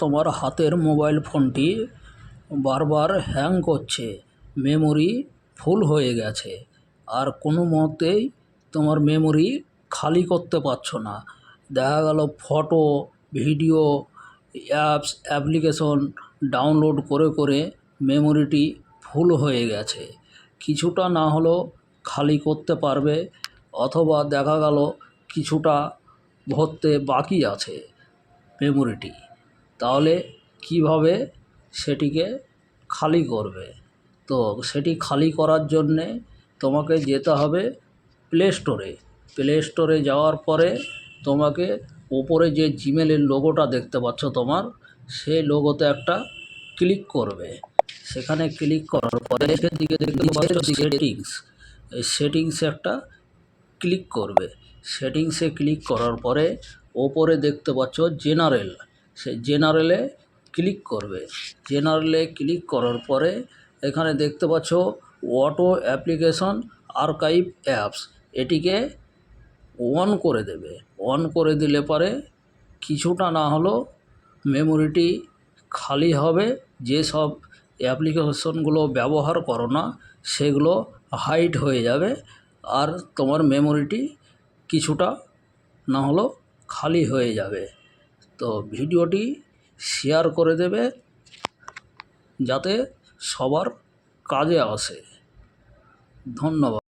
তোমার হাতের মোবাইল ফোনটি বারবার হ্যাং করছে, মেমোরি ফুল হয়ে গেছে। আর কোনো মতেই তোমার মেমোরি খালি করতে পারছ না। দেখা গেল photo, video, apps, application download করে করে মেমোরিটি ফুল হয়ে গেছে। কিছুটা না হলেও খালি করতে পারবে, অথবা দেখা গেল কিছুটা ভরতে বাকি আছে মেমোরিটি। তাহলে কীভাবে সেটিকে খালি করবে? তো সেটি খালি করার জন্যে তোমাকে যেতে হবে প্লে স্টোরে প্লে স্টোরে যাওয়ার পরে তোমাকে ওপরে যে জিমেলের লোগোটা দেখতে পাচ্ছ তোমার সেই লোগোতে একটা ক্লিক করবে। সেখানে ক্লিক করার পরে দিকে দেখতে পাচ্ছ সেটিংস সেটিংসে একটা ক্লিক করবে। সেটিংসে ক্লিক করার পরে ওপরে দেখতে পাচ্ছ জেনারেল সেই জেনারেলে ক্লিক করবে। জেনারেলে ক্লিক করার পরে এখানে দেখতে পাচ্ছ অটো অ্যাপ্লিকেশন আর্কাইভ অ্যাপস এটিকে অন করে দেবে। অন করে দিলে পরে কিছুটা না হলেও মেমোরিটি খালি হবে। যেসব অ্যাপ্লিকেশনগুলো ব্যবহার করো না, সেগুলো হাইড হয়ে যাবে আর তোমার মেমোরিটি কিছুটা না হলেও খালি হয়ে যাবে। তো ভিডিওটি শেয়ার করে দেবে যাতে সবার কাজে আসে। ধন্যবাদ।